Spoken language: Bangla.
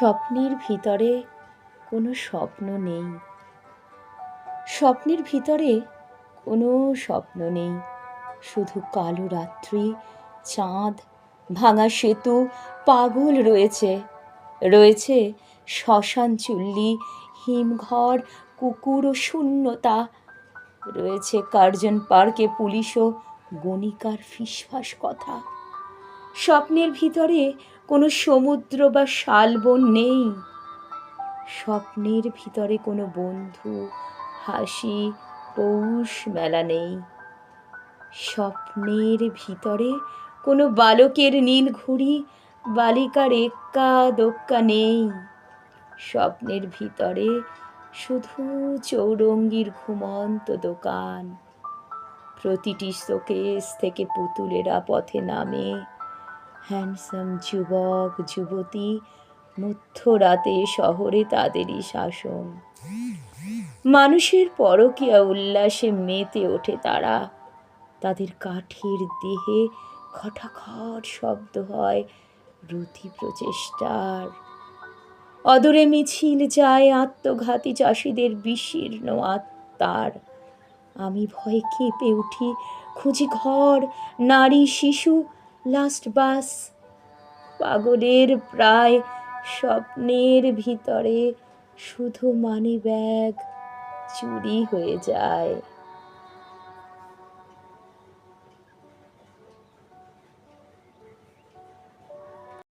স্বপ্নের ভিতরে কোনো স্বপ্ন নেই। স্বপ্নের ভিতরে কোনো স্বপ্ন নেই। শুধু কালো রাত্রি, চাঁদ, ভাঙা সেতু, পাগল রয়েছে। রয়েছে শ্মশান চুল্লি, হিমঘর, কুকুর ও শূন্যতা। রয়েছে কার্জন পার্কে পুলিশ ও গণিকার ফিসফাস কথা। স্বপ্নের ভিতরে কোনো সমুদ্র বা শালবন নেই। স্বপ্নের ভিতরে কোনো বন্ধু, হাসি, পৌষ মেলা নেই। স্বপ্নের ভিতরে কোনো বালকের নীল ঘুড়ি, বালিকার এক্কা দোক্কা নেই। স্বপ্নের ভিতরে শুধু চৌরঙ্গির ঘুমন্ত দোকান। প্রতিটি শোকেস থেকে পুতুলেরা পথে নামে। হ্যান্ডসাম যুবক, যুবতী, মধ্যরাতে শহরে তাদেরই শাসন। মানুষের পরকীয়া উল্লাসে মেতে ওঠে তারা। তাদের কাঠের দেহে খটাখট শব্দ হয় রুতি প্রচেষ্টার। অদূরে মিছিল যায় আত্মঘাতী চাষিদের বিশীর্ণ আত্মার। আমি ভয়ে কেঁপে উঠি, খুঁজি ঘর, নারী, শিশু লাস্ট বাস। পাগলের প্রায় স্বপ্নের ভিতরে শুধু মানি ব্যাগ চুরি হয়ে যায়।